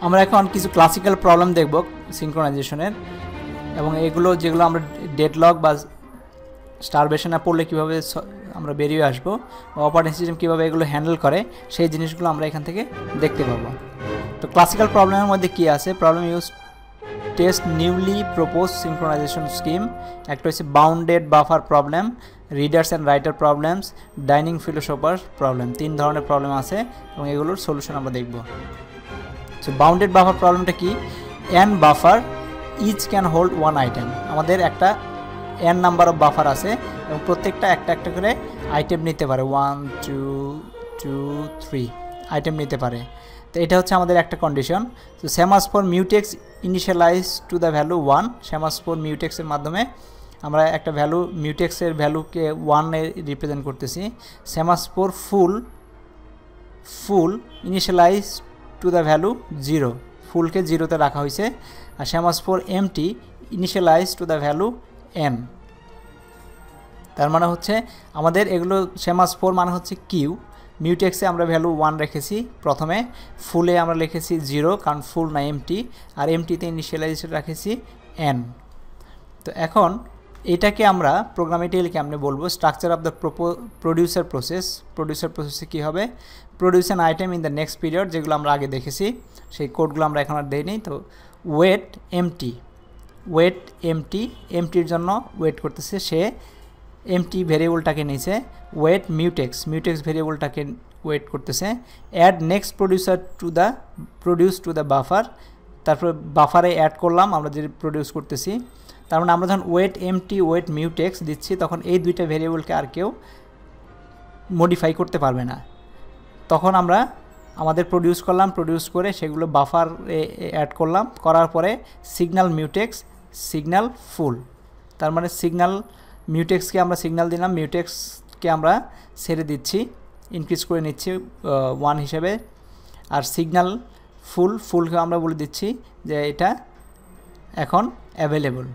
আমরা এখন কিছু ক্লাসিক্যাল প্রবলেম দেখব সিঙ্ক্রোনাইজেশনের এবং এগুলো যেগুলো আমরা ডেডলক বা স্টারবেশনে পড়লে কীভাবে আমরা বেরিয়ে আসব অপারেটিং সিস্টেম কীভাবে এগুলো হ্যান্ডেল করে, সেই জিনিসগুলো আমরা এখান থেকে দেখতে পাবো। তো ক্লাসিক্যাল প্রবলেমের মধ্যে কী আছে? Problem use test newly propose synchronization scheme একটা হচ্ছে bounded buffer problem readers and writer problems dining philosopher problem তিন ধরনের প্রবলেম আছে এবং এগুলোর সলিউশন আমরা দেখব। সো বাউন্ডেড বাফার প্রবলেমটা কি? N buffer each can hold one item আমাদের একটা এন নাম্বার অফ বাফার আছে এবং প্রত্যেকটা একটা একটা করে আইটেম নিতে পারে। One two two three item নিতে পারে। তো এটা হচ্ছে আমাদের একটা কন্ডিশন তো semaphore mutex initialize to the value one semaphore মিউটেক্সের মাধ্যমে আমরা একটা ভ্যালু মিউটেক্সের ভ্যালুকে ওয়ানে রিপ্রেজেন্ট করতেছি। Semaphore full full initialize to the value zero ফুলকে জিরোতে রাখা হয়েছে। আর semaphore empty initialize to the value M তার মানে হচ্ছে আমাদের এগুলো সেমাস ফোর মানে হচ্ছে কিউ মিউটেক্সে আমরা ভ্যালু ওয়ান রেখেছি প্রথমে। ফুলে আমরা লিখেছি জিরো কারণ ফুল না এমটি আর এমটিতে ইনিশিয়ালাইজেশন রাখেছি এন তো এখন এটাকে আমরা প্রোগ্রামেটিক্যালি কেমনে বলব? Structure of the producer process producer প্রসেসে কী হবে? Produce an item in the next period যেগুলো আমরা আগে দেখেছি, সেই কোডগুলো আমরা এখন আর দেইনি, তো ওয়েট এমটি ওয়েট এমটি এমটির জন্য ওয়েট করতেছে সে এমটি ভেরিয়েবলটাকে নিয়েছে ওয়েট মিউটেক্স মিউটেক্স ভেরিয়েবলটাকে ওয়েট করতেছে add next producer to the produce to the buffer তারপর বাফারে অ্যাড করলাম, আমরা যে প্রডিউস করতেছি তার মানে আমরা যখন ওয়েট এমটি ওয়েট মিউটেক্স দিচ্ছি, তখন এই দুইটা ভেরিয়েবলকে আর কেউ মডিফাই করতে পারবে না। তখন আমরা আমাদের প্রডিউস করলাম প্রডিউস করে সেগুলো বাফার অ্যাড করলাম। করার পরে সিগন্যাল মিউটেক্স সিগন্যাল ফুল তার মানে সিগনাল মিউটেক্সকে আমরা সিগন্যাল দিলাম মিউটেক্সকে আমরা ছেড়ে দিচ্ছি ইনক্রিজ করে নিচ্ছি ওয়ান হিসেবে। আর সিগন্যাল ফুল ফুলকে আমরা বলে দিচ্ছি যে এটা এখন অ্যাভেলেবল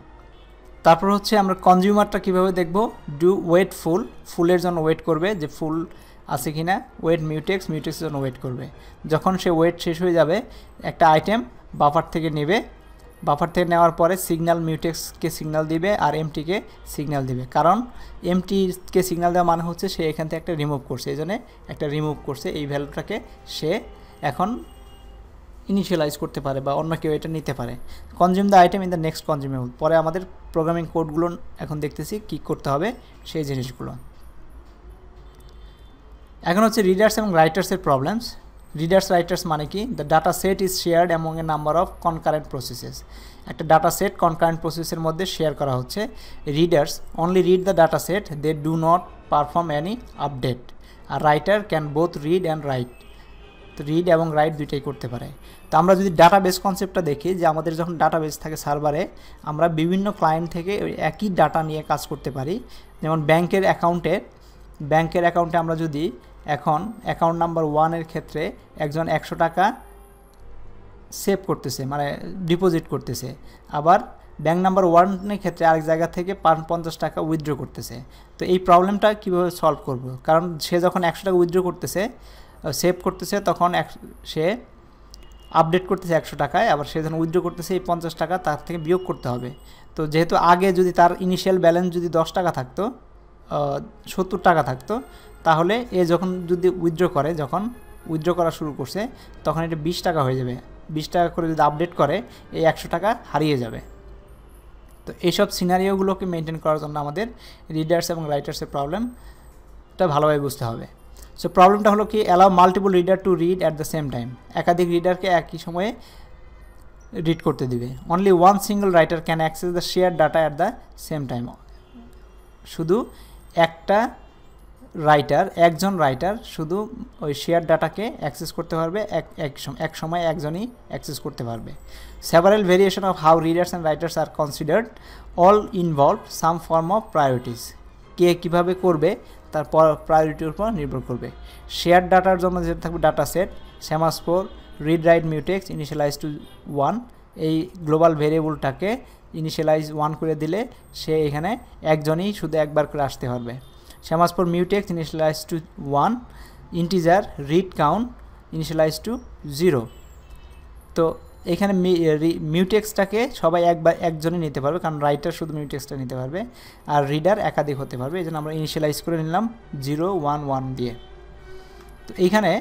তারপর হচ্ছে আমরা কনজিউমারটা কীভাবে দেখব? ডু ওয়েট ফুল ফুলের জন্য ওয়েট করবে যে ফুল আছে কি না ওয়েট মিউটেক্স মিউটেক্সের জন্য ওয়েট করবে। যখন সে ওয়েট শেষ হয়ে যাবে, একটা আইটেম বাফার থেকে নেবে। বাফার থেকে নেওয়ার পরে সিগন্যাল মিউটেক্সকে সিগন্যাল দিবে আর এমটিকে সিগন্যাল দিবে। কারণ এমটিকে সিগন্যাল দেওয়া মানে হচ্ছে সে এখান থেকে একটা রিমুভ করছে। এই জন্য একটা রিমুভ করছে। এই ভ্যালুটাকে সে এখন ইনিশিয়ালাইজ করতে পারে বা অন্য কেউ এটা নিতে পারে। Consume the item in the next consumable পরে আমাদের প্রোগ্রামিং কোডগুলো এখন দেখতেছি কী করতে হবে সেই জিনিসগুলো। এখন হচ্ছে রিডার্স এবং রাইটার্সের প্রবলেমস রিডার্স রাইটার্স মানে কি? The data set is shared among a number of concurrent processes একটা ডাটা সেট কনকারেন্ট প্রসেসের মধ্যে শেয়ার করা হচ্ছে। Readers only read the data set they do not perform any update R writer can both read and write তো read এবং write দুইটাই করতে পারে। তো আমরা যদি ডাটাবেস কনসেপ্টটা দেখি, যে আমাদের যখন ডাটাবেস থাকে সার্ভারে আমরা বিভিন্ন ক্লায়েন্ট থেকে একই ডাটা নিয়ে কাজ করতে পারি। যেমন ব্যাংকের অ্যাকাউন্টে ব্যাংকের অ্যাকাউন্টে আমরা যদি এখন অ্যাকাউন্ট নাম্বার ওয়ানের ক্ষেত্রে একজন একশো টাকা সেভ করতেছে মানে ডিপোজিট করতেছে। আবার ব্যাঙ্ক নাম্বার ওয়ানের ক্ষেত্রে আরেক জায়গা থেকে পঞ্চাশ টাকা উইথড্র করতেছে। তো এই প্রবলেমটা কীভাবে সলভ করব? কারণ সে যখন একশো টাকা উইথড্র করতেছে সেভ করতেছে, তখন এক, সে আপডেট করতেছে একশো টাকায়, আবার সে যখন উইথড্র করতেছে, এই পঞ্চাশ টাকা তার থেকে বিয়োগ করতে হবে। তো যেহেতু আগে যদি তার ইনিশিয়াল ব্যালেন্স যদি দশ টাকা থাকতো সত্তর টাকা থাকতো, তাহলে এ যখন যদি উইথড্র করে, যখন উইথড্র করা শুরু করছে, তখন এটা বিশ টাকা হয়ে যাবে। বিশ টাকা করে যদি আপডেট করে, এই একশো টাকা হারিয়ে যাবে। তো এইসব সিনারিওগুলোকে মেনটেন করার জন্য আমাদের রিডার্স এবং রাইটার্সের প্রবলেমটা ভালোভাবে বুঝতে হবে। সো প্রবলেমটা হলো কি allow multiple reader to read at the same time একাধিক রিডারকে একই সময়ে রিড করতে দিবে। Only one single writer can access the share data at the same time শুধু একটা রাইটার একজন রাইটার শুধু ওই শেয়ার ডাটাকে অ্যাক্সেস করতে পারবে, এক এক সময় একজনই অ্যাক্সেস করতে পারবে। Several variation of how readers and writers are considered all involve some form of priorities কে কীভাবে করবে তার প্রায়োরিটির উপর নির্ভর করবে। শেয়ার ডাটার জন্য যেটা থাকবে data set semaphore read write mutex initialize to one এই গ্লোবাল ভেরিয়েবলটাকে ইনিশিয়ালাইজ ওয়ান করে দিলে সে এখানে একজনই শুধু একবার করে আসতে পারবে। Semaphore mutex initialize to one integer read count initialize to zero তো এখানে মিউটেক্সটাকে সবাই একবার একজনই নিতে পারবে, কারণ রাইটার শুধু মিউটেক্সটা নিতে পারবে, আর রিডার একাধিক হতে পারবে, এই জন্য আমরা ইনিশিয়ালাইজ করে নিলাম জিরো ওয়ান ওয়ান দিয়ে। তো এইখানে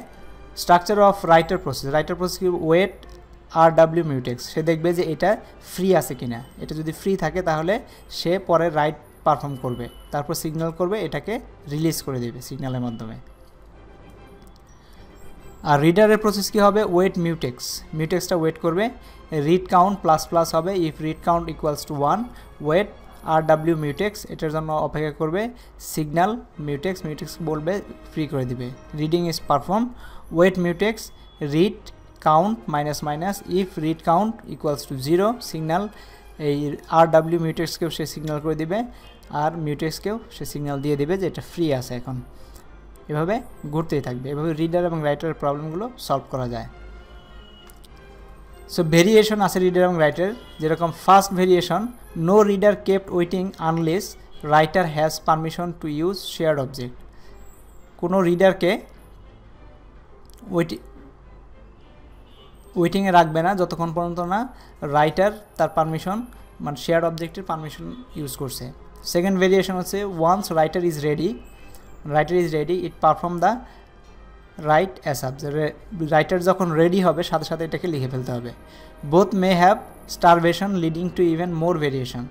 structure of writer process writer process কি? ওয়েট আর ডাব্লিউ মিউটেক্স সে দেখবে যে এটা ফ্রি আছে কিনা। এটা যদি ফ্রি থাকে, তাহলে সে পরে রাইট পারফর্ম করবে। তারপর সিগন্যাল করবে, এটাকে রিলিজ করে দেবে সিগন্যালের মাধ্যমে। আর রিডারের প্রসেস কী হবে? ওয়েট মিউটেক্স মিউটেক্সটা ওয়েট করবে। রিড কাউন্ট প্লাস প্লাস হবে। If read count equals to one wait R W mutex এটার জন্য অপেক্ষা করবে। সিগন্যাল মিউটেক্স মিউটেক্স বলবে ফ্রি করে দিবে। Reading is perform wait mutex read count minus minus if read count equals to zero signal এই R W মিউটেক্সকেও সে signal করে দিবে। আর মিউটেক্সকেও সে সিগন্যাল দিয়ে দেবে যে এটা ফ্রি আছে এখন। এভাবে ঘুরতেই থাকবে। এভাবে রিডার এবং রাইটারের প্রবলেমগুলো সলভ করা যায়। সো ভেরিয়েশন আছে রিডার এবং রাইটার যেরকম first variation no reader kept waiting unless writer has permission to use shared object কোনো রিডারকে ওয়েটি ওয়েটিংয়ে রাখবে না যতক্ষণ পর্যন্ত না রাইটার তার পারমিশন মানে শেয়ার অবজেক্টের পারমিশন ইউজ করছে। সেকেন্ড ভেরিয়েশন হচ্ছে once writer is ready writer is ready it perform the write ASAP writer যখন রেডি হবে, সাথে সাথে এটাকে লিখে ফেলতে হবে। Both may have starvation leading to even more variation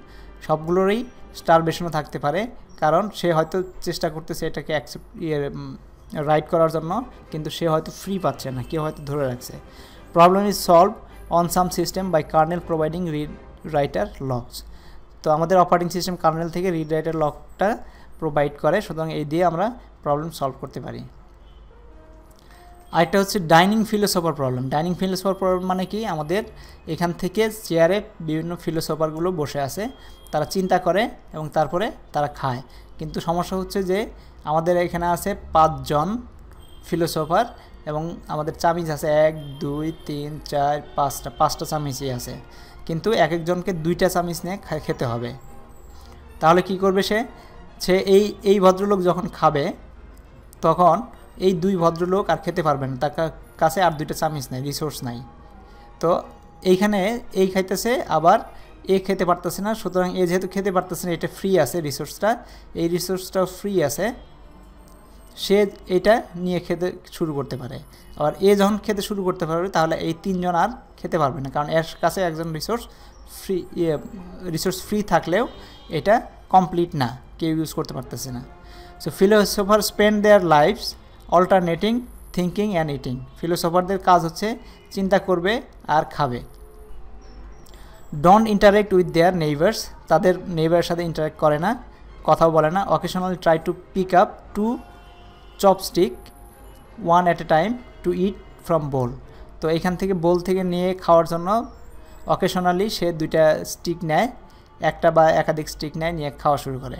সবগুলোরই স্টারভেশনও থাকতে পারে, কারণ সে হয়তো চেষ্টা করতেছে এটাকে অ্যাকসেপ্ট ইয়ে রাইট করার জন্য, কিন্তু সে হয়তো ফ্রি পাচ্ছে না, কেউ হয়তো ধরে রাখছে। Problem is solve on some system by kernel providing read writer locks তো আমাদের অপারেটিং সিস্টেম কার্নেল থেকে রিড রাইটার লকটা প্রোভাইড করে, সুতরাং এই দিয়ে আমরা প্রবলেম সলভ করতে পারি। আরেকটা হচ্ছে dining philosopher problem dining philosopher problem মানে কি? আমাদের এখান থেকে চেয়ারে বিভিন্ন ফিলোসফারগুলো বসে আছে, তারা চিন্তা করে এবং তারপরে তারা খায়। কিন্তু সমস্যা হচ্ছে যে, আমাদের এখানে আছে পাঁচজন ফিলোসফার এবং আমাদের চামিচ আছে এক, দুই, তিন, চার, পাঁচটা পাঁচটা চামিচই আছে। কিন্তু এক একজনকে দুইটা চামিচ নিয়ে খেতে হবে। তাহলে কি করবে সে? সে এই এই ভদ্রলোক যখন খাবে, তখন এই দুই ভদ্রলোক আর খেতে পারবে না। তার কাছে আর দুইটা চামিচ নাই রিসোর্স নাই। তো এইখানে এই খাইতেছে, আবার এ খেতে পারতেছে না। সুতরাং এ যেহেতু খেতে পারতেছে না, এটা ফ্রি আছে রিসোর্সটা এই রিসোর্সটাও ফ্রি আছে। সে এটা নিয়ে খেতে শুরু করতে পারে। আবার এ যখন খেতে শুরু করতে পারবে, তাহলে এই তিনজন আর খেতে পারবে না। কারণ এর কাছে একজন রিসোর্স ফ্রি রিসোর্স ফ্রি থাকলেও এটা কমপ্লিট না। কেউ ইউজ করতে পারতেছে না। So philosopher spend their lives alternating thinking and eating ফিলোসফারদের কাজ হচ্ছে চিন্তা করবে আর খাবে। Don't interact with their neighbours তাদের নেইবারের সাথে ইন্টারেক্ট করে না, কথাও বলে না। Occasionally try to pick up two chopstick one at a time to eat from bowl তো এখান থেকে বোল থেকে নিয়ে খাওয়ার জন্য অকেশনালি সে দুইটা স্টিক নেয়, একটা বা একাধিক স্টিক নেয়, নিয়ে খাওয়া শুরু করে।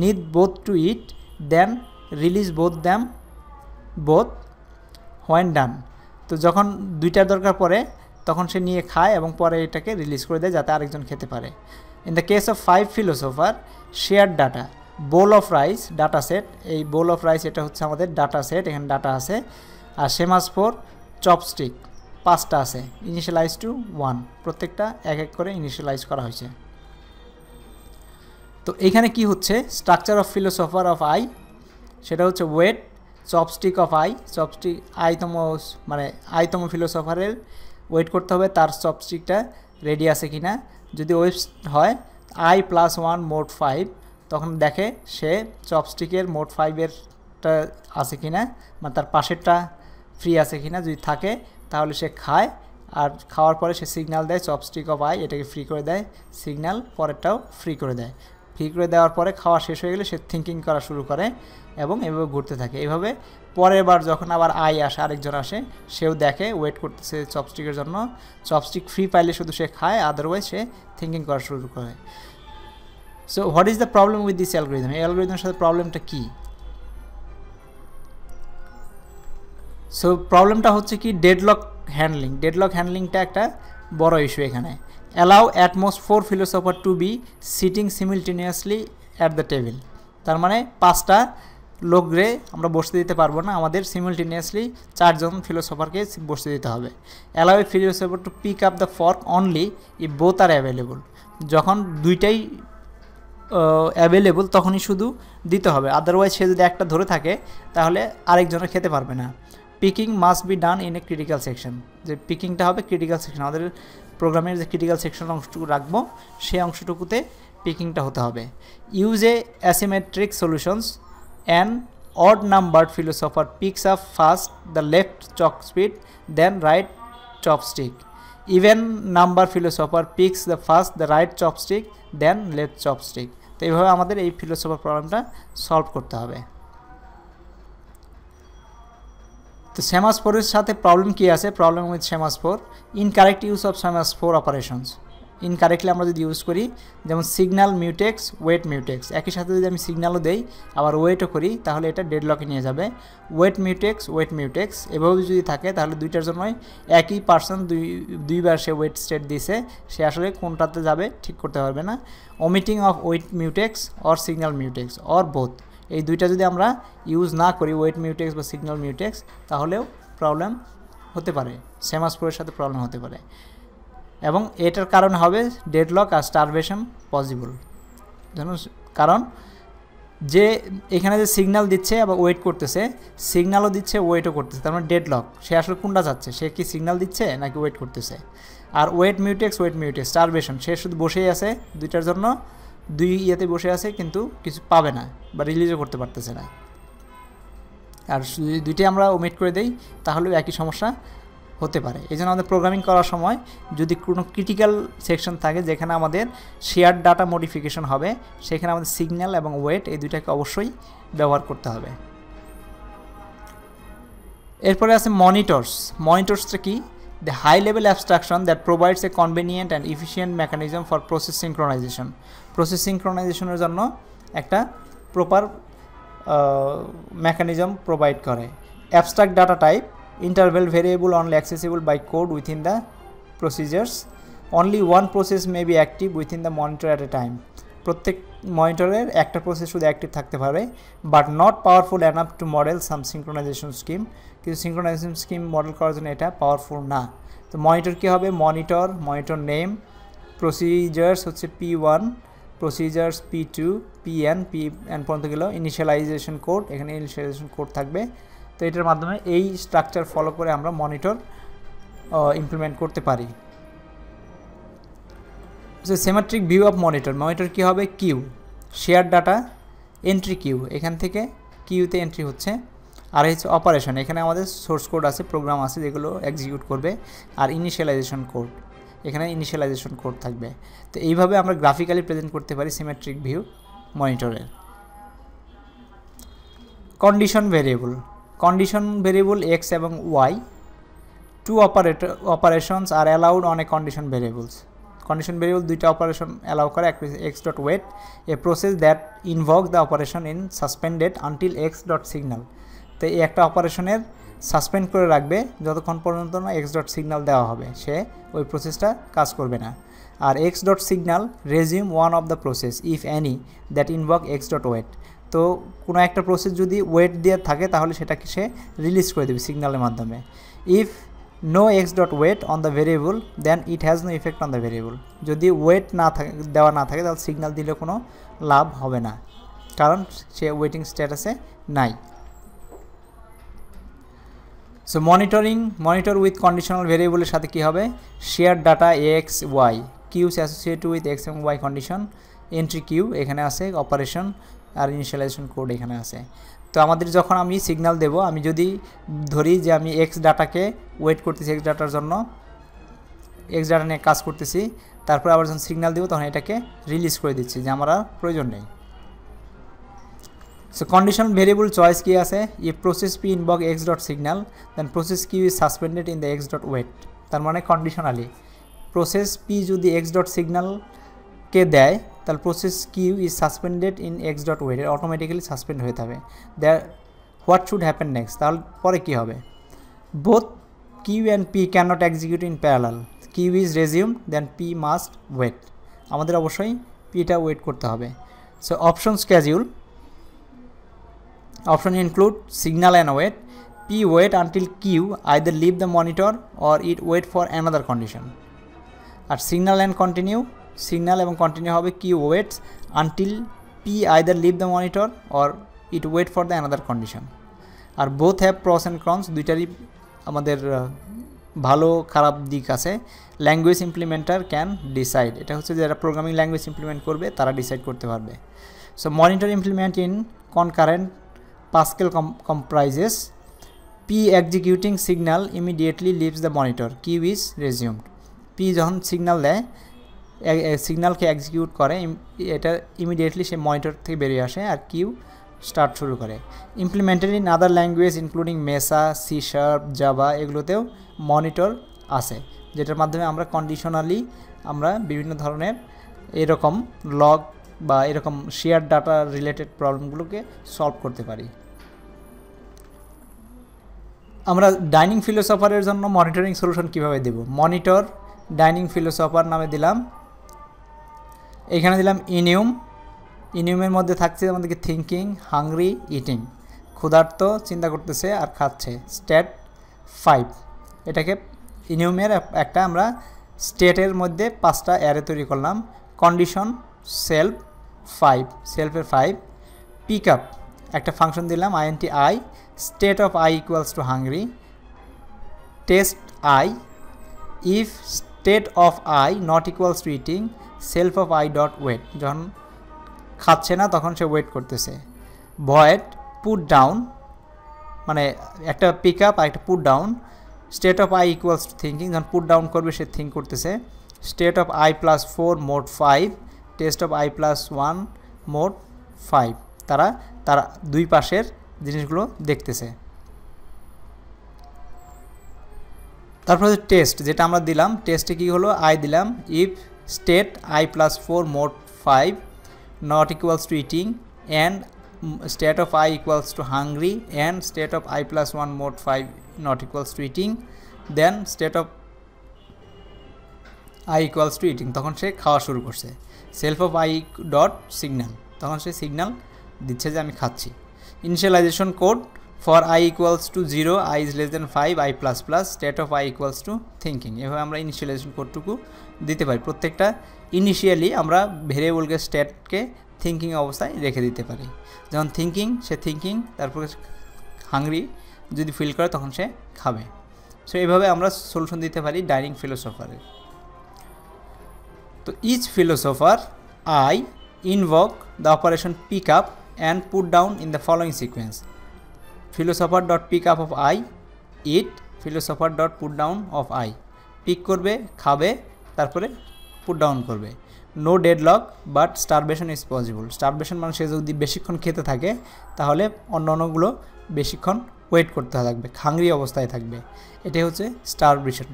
Need both to eat then release both them both, when done তো যখন দুইটার দরকার পড়ে, তখন সে নিয়ে খায় এবং পরে এটাকে রিলিজ করে দেয় যাতে আরেকজন খেতে পারে। In the case of five philosopher share data, bowl of rice, data set. এই বোল অফ রাইস, এটা হচ্ছে আমাদের ডাটা সেট, এখানে ডাটা আছে। আর সেমাস ফোর, চপস্টিক, পাঁচটা আছে ইনিশিয়ালাইজ টু ওয়ান। প্রত্যেকটা এক এক করে ইনিশিয়ালাইজ করা হয়েছে। তো এখানে কি হচ্ছে? Structure of philosopher of I সেটা হচ্ছে wait chopstick of I chopstick আইতম মানে আইতম ফিলোসফারের ওয়েট করতে হবে, তার চপস্টিকটা রেডি আছে কি না যদি ওয়েট হয় I plus one mod five তখন দেখে সে চপস্টিকের মোট ফাইভেরটা আছে কি না মানে তার পাশেরটা ফ্রি আছে কি না যদি থাকে, তাহলে সে খায়, আর খাওয়ার পরে সে সিগনাল দেয় চপস্টিক অফ আই এটাকে ফ্রি করে দেয় সিগনাল পরেরটাও ফ্রি করে দেয়। ফ্রি করে দেওয়ার পরে খাওয়া শেষ হয়ে গেলে সে থিঙ্কিং করা শুরু করে এবং এভাবে ঘুরতে থাকে। এভাবে পরের বার যখন আবার আই আসে, আরেকজন আসে, সেও দেখে ওয়েট করতেছে চপস্টিকের জন্য। চপস্টিক ফ্রি পাইলে শুধু সে খায় আদারওয়াইজ সে থিঙ্কিং করা শুরু করে। So what is the problem with this algorithm এই অ্যালগোরিদমের সাথে প্রবলেমটা কী? সো প্রবলেমটা হচ্ছে কি ডেডলক হ্যান্ডলিং ডেডলক হ্যান্ডলিংটা একটা বড় ইস্যু এখানে। Allow at most four philosopher to be sitting simultaneously at the table তার মানে পাঁচটা লোকরে আমরা বসতে দিতে পারব না, আমাদের সিমিলটেনিয়াসলি চারজন ফিলোসফারকে বসতে দিতে হবে। Allow philosopher to pick up the fork only if both are available যখন দুইটাই অ্যাভেলেবল তখনই শুধু দিতে হবে। আদারওয়াইজ সে যদি একটা ধরে থাকে, তাহলে আরেকজনের খেতে পারবে না। Picking must be done in a critical section যে পিকিংটা হবে ক্রিটিক্যাল সেকশন আমাদের প্রোগ্রামের যে ক্রিটিক্যাল সেকশন অংশটুকু রাখব, সেই অংশটুকুতে পিকিংটা হতে হবে। Use a asymmetric solutions and odd number philosopher picks up first the left Chak speed then right chopstick even number philosopher picks the first the right chopstick then left chopstick তো এইভাবে আমাদের এই ফিলোসফার প্রবলেমটা solve করতে হবে। তো সেমাসফোরের সাথে problem কী আছে? Problem with semaphore. Incorrect use of semaphore operations incorrectly আমরা যদি ইউজ করি, যেমন সিগন্যাল মিউটেক্স ওয়েট মিউটেক্স একই সাথে যদি আমি সিগন্যালও দেই, আবার ওয়েটও করি, তাহলে এটা ডেডলকে নিয়ে যাবে। ওয়েট মিউটেক্স ওয়েট মিউটেক্স এভাবে যদি থাকে, তাহলে দুইটার জন্যই একই পার্সন দুই, দুইবার সে ওয়েট স্টেট দিছে, সে আসলে কোনটাতে যাবে ঠিক করতে পারবে না। Omitting of wait mutex or signal mutex or both এই দুইটা যদি আমরা ইউজ না করি ওয়েট মিউটেক্স বা সিগন্যাল মিউটেক্স তাহলেও প্রবলেম হতে পারে। সেমাসপুরের সাথে প্রবলেম হতে পারে। এবং এটার কারণ হবে ডেডলক আর স্টারভেশন পসিবল কারণ যে এখানে যে সিগন্যাল দিচ্ছে আবার ওয়েট করতেছে সিগন্যালও দিচ্ছে ওয়েটও করতেছে। তার মানে ডেডলক সে আসলে কোনটা যাচ্ছে? সে কি সিগন্যাল দিচ্ছে নাকি ওয়েট করতেছে? আর wait mutex wait mutex starvation সে শুধু বসেই আছে দুইটার জন্য। দুই ইয়েতে বসে আছে, কিন্তু কিছু পাবে না বা রিলিজও করতে পারতেছে না। আর দুইটি আমরা ওমিট করে দেই, তাহলেও একই সমস্যা হতে পারে। এই জন্য আমাদের প্রোগ্রামিং করার সময় যদি কোনো ক্রিটিক্যাল সেকশন থাকে, যেখানে আমাদের শেয়ার ডাটা মডিফিকেশন হবে, সেখানে আমাদের সিগন্যাল এবং ওয়েট এই দুইটাকে অবশ্যই ব্যবহার করতে হবে। এরপরে আছে মনিটরস মনিটরসটা কি? High level abstraction that provides a convenient and efficient mechanism for process synchronization process সিঙ্ক্রোনাইজেশনের জন্য একটা প্রপার মেকানিজম প্রোভাইড করে। Abstract data type interval variable only accessible by code within the procedures. Only one process may be active within the monitor at a time প্রত্যেক মনিটরের একটা process শুধু active থাকতে পারে but not powerful enough to model some synchronization scheme কিন্তু synchronization scheme model করার জন্য এটা powerful না। তো মনিটর কী হবে? মনিটর মনিটর নেম প্রসিজার্স হচ্ছে P one procedures P two P N P N পর্যন্ত গেল ইনিশিয়ালাইজেশন কোড এখানে ইনিশিয়ালাইজেশন কোড থাকবে। তো এটার মাধ্যমে এই স্ট্রাকচার ফলো করে আমরা মনিটর ইমপ্লিমেন্ট করতে পারি। Symmetric view of monitor monitor কী হবে? Queue share data entry queue এখান থেকে কিউতে এন্ট্রি হচ্ছে। আর হচ্ছে অপারেশন এখানে আমাদের সোর্স কোড আছে প্রোগ্রাম আছে, যেগুলো এক্সিকিউট করবে, আর ইনিশিয়ালাইজেশন কোড এখানে ইনিশিয়ালাইজেশন কোড থাকবে। তো এইভাবে আমরা গ্রাফিক্যালি প্রেজেন্ট করতে পারি symmetric view মনিটরের condition variable condition variable x এবং y two operator operations are allowed on a condition variables condition variable দুইটা অপারেশন অ্যালাউ করে, এক x dot wait a process that invoke the operation in suspended until x dot signal তো এই একটা অপারেশনের suspend করে রাখবে যতক্ষণ পর্যন্ত না এক্স ডট সিগনাল দেওয়া হবে। সে ওই প্রসেসটা কাজ করবে না। আর x dot signal resume one of the process if any that invoke x dot wait তো কোনো একটা প্রসেস যদি ওয়েট দিয়ে থাকে, তাহলে সেটাকে সে রিলিজ করে দেবে সিগন্যালের মাধ্যমে। If no x dot wait on the variable then it has no effect on the variable যদি ওয়েট না থাকে, দেওয়া না থাকে, তাহলে সিগন্যাল দিলে কোনো লাভ হবে না। কারণ সে ওয়েটিং স্ট্যাটাসে নাই। So monitoring monitor with conditional ভেরিয়েবলের সাথে কী হবে? Share data x y queues associate with x এবং ওয়াই কন্ডিশন এন্ট্রি কিউ এখানে আছে অপারেশন আর ইনিশিয়ালাইজেশন কোড এখানে আছে। তো আমাদের যখন আমি সিগনাল দেব, আমি যদি ধরি যে আমি এক্স ডাটাকে ওয়েট করতেছি এক্স ডাটার জন্য এক্স ডাটা নিয়ে কাজ করতেছি, তারপর আবার যখন সিগনাল দেবো, তখন এটাকে রিলিজ করে দিচ্ছি, যে আমার আর প্রয়োজন নেই। সো কন্ডিশন ভেরিয়েবল চয়েস কি আছে? If process P invoke x dot signal then process Q is suspended in the x dot wait তার মানে কন্ডিশনালি প্রসেস পি যদি এক্স ডট সিগনালকে দেয় তাহলে process Q is suspended in x dot wait automatically suspend হয়ে যাবে। There what should happen next তাহলে পরে কী হবে? Both Q and P can not execute in parallel Q is resume then P must wait আমাদের অবশ্যই পিটা wait করতে হবে। So option schedule option include signal and wait P wait until Q either leave the monitor or it wait for another condition R signal and continue signal এবং continue হবে Q waits until P either leave the monitor or it wait for the another condition R both have pros and cons দুইটারই আমাদের ভালো খারাপ দিক আছে। Language implementer can decide এটা হচ্ছে যারা প্রোগ্রামিং ল্যাঙ্গুয়েজ ইমপ্লিমেন্ট করবে, তারা ডিসাইড করতে পারবে। So monitor implement in concurrent Pascal comprises p executing signal immediately leaves the monitor Q is resumed p যখন সিগনাল দেয় সিগনালকে এক্সিকিউট করে এটা ইমিডিয়েটলি সে মনিটর থেকে বেরিয়ে আসে আর কিউ স্টার্ট শুরু করে। Implemented in other language including Mesa C sharp Java এগুলোতেও monitor আছে যেটার মাধ্যমে আমরা কন্ডিশনালি আমরা বিভিন্ন ধরনের এরকম লগ বা এরকম শেয়ার ডাটা রিলেটেড প্রবলেমগুলোকে সলভ করতে পারি। আমরা ডাইনিং ফিলোসফারের জন্য মনিটরিং সলিউশন কীভাবে দেব? মনিটর ডাইনিং ফিলোসফার নামে দিলাম এখানে দিলাম ইনিউম। ইনিউমের মধ্যে থাকছে আমাদেরকে থিঙ্কিং হাংরি ইটিং ক্ষুধার্ত, চিন্তা করতেছে আর খাচ্ছে। স্টেট ফাইভ এটাকে ইনিউমের একটা আমরা স্টেটের মধ্যে পাঁচটা অ্যারে তৈরি করলাম। কন্ডিশন সেলফ ফাইভ সেলফের ফাইভ পিক আপ একটা ফাংশন দিলাম INT i state of i equals to hungry test i if state of i not equals to eating self of i dot wait যখন খাচ্ছে না, তখন সে ওয়েট করতেছে। Void put down মানে একটা পিক আপ আর একটা put down state of i equals to thinking যখন পুট ডাউন করবে, সে থিঙ্ক করতেছে। State of i plus four mod five test of i plus one mod five তারা তারা দুই পাশের জিনিসগুলো দেখতেছে। তারপর টেস্ট যেটা আমরা দিলাম। টেস্টে কী হলো? আই দিলাম। If state i plus four mod five not equals to eating and state of i equals to hungry, and state of i plus 1 mod 5 not equals to eating, then state of i equals to eating. তখন সে খাওয়া শুরু করছে। Self of i dot signal তখন সে signal দিচ্ছে যে আমি খাচ্ছি। Initialization code for i equals to zero i is less than five i plus plus state of i equals to thinking এভাবে আমরা ইনিশিয়ালাইজেশন কোডটুকু দিতে পারি। প্রত্যেকটা ইনিশিয়ালি আমরা ভেরিয়েবলকে স্টেটকে থিঙ্কিং অবস্থায় রেখে দিতে পারি। যখন থিঙ্কিং সে থিঙ্কিং তারপরে হাংরি যদি ফিল করে তখন সে খাবে। সো এইভাবে আমরা সলিউশন দিতে পারি ডাইনিং ফিলোসফারের তো each philosopher i invoke the operation pick up and put down in the following sequence philosopher dot pick up of i eat philosopher dot put down of i pick করবে, খাবে তারপরে put down করবে। No deadlock but starvation is possible starvation মানে সে যদি বেশিক্ষণ খেতে থাকে, তাহলে অন্য অন্যগুলো বেশিক্ষণ ওয়েট করতে থাকবে, খাংরি অবস্থায় থাকবে। এটাই হচ্ছে স্টারবেশন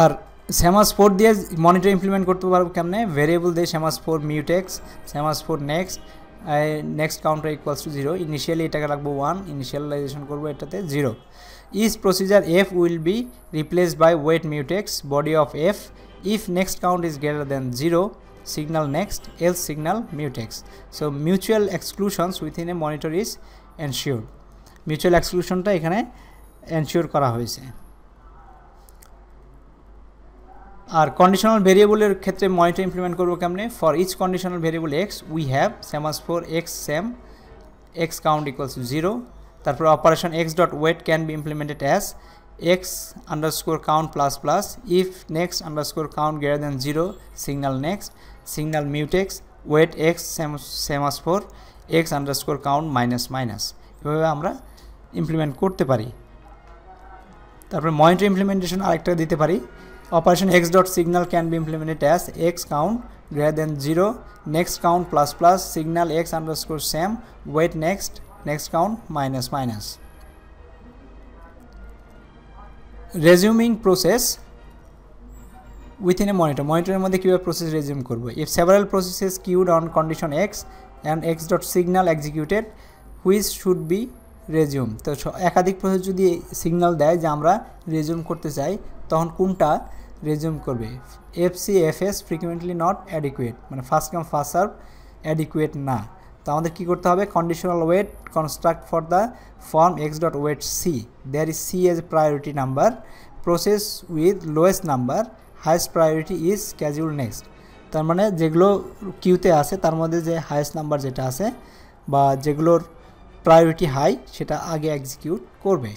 আর স্যামাস ফোর দিয়ে মনিটর ইমপ্লিমেন্ট করতে পারব কেমনে? ভেরিয়েবল দিয়ে semaphore mutex semaphore next next counter equals to zero initially এটাকে রাখব ওয়ান ইনিশিয়ালাইজেশন করব এটাতে zero is procedure F will be replaced by wait mutex body of F if next count is greater than 0 signal next, else signal mutex. So, mutual exclusions within a monitor is ensured. Mutual exclusionটা এখানে ensure করা হয়েছে। আর conditional ভেরিয়েবলের ক্ষেত্রে monitor implement করব কেমনে? For each conditional variable x we have semaphore x sem x count equals to zero তারপর operation x dot wait can be implemented x underscore count plus plus if next underscore count greater than 0 signal next signal mutex wait x same, same as for x underscore count minus minus এভাবে আমরা implement করতে পারি। তারপরে monitor implementation আরেকটা দিতে পারি। Operation x dot signal can be implemented as x count greater than zero next count plus plus signal x underscore sem wait next next count minus minus resuming process within a monitor মনিটরের মধ্যে কীভাবে process resume করব? If several processes queued on condition x and x dot signal executed which should be resume তো একাধিক process যদি signal দেয় যে আমরা রেজিউম করতে চাই, তখন কোনটা রেজিউম করবে? F C F S frequently not adequate মানে first come first serve adequate না। তো আমাদের কী করতে হবে? Conditional wait construct for the form x dot wait C there is C as priority number process with lowest number highest priority is casual next তার মানে যেগুলো কিউতে আছে, তার মধ্যে যে হায়েস্ট নাম্বার যেটা আছে বা যেগুলোর প্রায়োরিটি হাই সেটা আগে এক্সিকিউট করবে।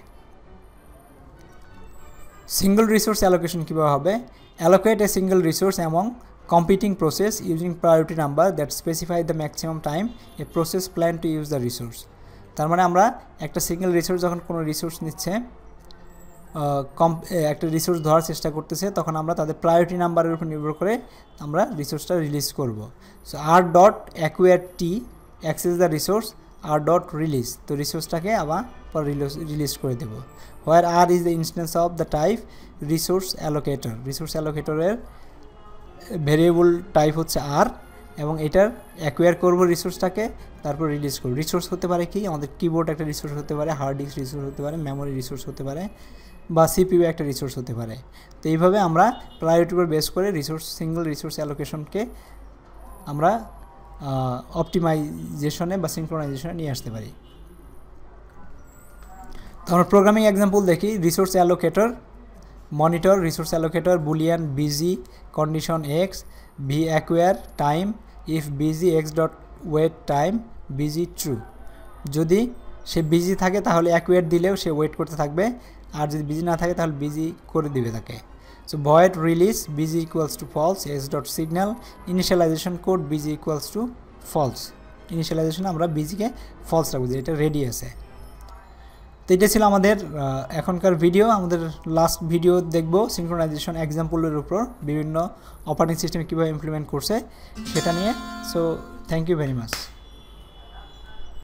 সিঙ্গল রিসোর্স অ্যালোকেশন কীভাবে হবে? Allocate a single resource among competing process using priority number that specify the maximum time a process plan to use the resource. তার মানে আমরা একটা সিঙ্গেল রিসোর্স যখন কোনো রিসোর্স নিচ্ছে কম একটা রিসোর্স ধরার চেষ্টা করতেছে, তখন আমরা তাদের প্রায়োরিটি নাম্বারের উপর নির্ভর করে আমরা রিসোর্সটা রিলিজ করব। So R dot acquire T access the resource R dot release তো রিসোর্সটাকে আবার পর রিলিজ করে দেবো। Where R is the instance of the type resource allocator resource অ্যালোকেটরের variable type হচ্ছে আর এবং এটার অ্যাকোয়ার করব রিসোর্সটাকে তারপর রিলিজ করব। রিসোর্স হতে পারে কি? আমাদের কিবোর্ড একটা রিসোর্স হতে পারে হার্ড ডিস্ক রিসোর্স হতে পারে মেমোরি রিসোর্স হতে পারে, বা সিপিউ একটা রিসোর্স হতে পারে। তো এইভাবে আমরা প্রায়োরিটির উপর বেস করে রিসোর্স সিঙ্গল রিসোর্স অ্যালোকেশনকে আমরা অপটিমাইজেশনে বা সিঙ্ক্রোনাইজেশনে নিয়ে আসতে পারি। তো আমরা প্রোগ্রামিং এক্সাম্পল দেখি resource allocator monitor, resource allocator, boolean busy, condition x V acquire time, if busy x dot wait time, busy true. যদি সে বিজি থাকে, তাহলে অ্যাকুয়ার দিলেও সে ওয়েট করতে থাকবে। আর যদি বিজি না থাকে, তাহলে বিজি করে দিবে তাকে। So, void release busy equals to false, x dot signal, initialization code busy equals to false. Initialization আমরা বিজিকে ফলস রাখব যে এটা রেডি আছে তো এটা ছিল আমাদের এখনকার ভিডিও আমাদের লাস্ট ভিডিও দেখব সিনক্রোনাইজেশন এক্সাম্পলের উপর বিভিন্ন অপারেটিং সিস্টেম কীভাবে ইমপ্লিমেন্ট করছে, সেটা নিয়ে। So thank you very much